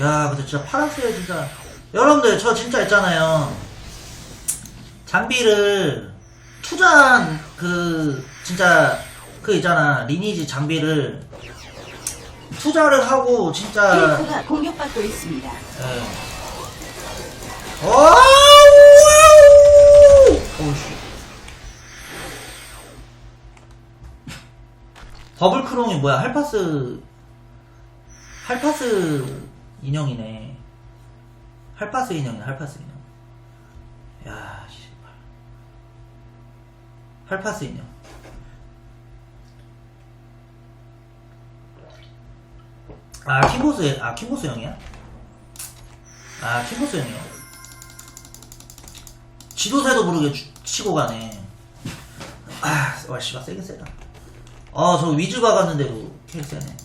야, 근데 진짜 파란색 진짜. 여러분들, 저 진짜 있잖아요. 장비를, 투자한 그, 진짜, 그 있잖아. 리니지 장비를, 투자를 하고, 진짜. 탱크가 공격받고 있습니다. 예. 와우! 오우씨. 더블 크롱이 뭐야? 할파스, 할파스 인형이네. 할파스 인형이네, 할파스 인형. 야, 씨발. 할파스 인형. 아, 킴보스, 아, 킴보스 형이야? 아, 킴보스 형이요? 지도새도 모르게 주- 치고 가네. 아, 와, 씨발, 세긴 세다. 아, 저 위즈 박았는데도 킬 세네.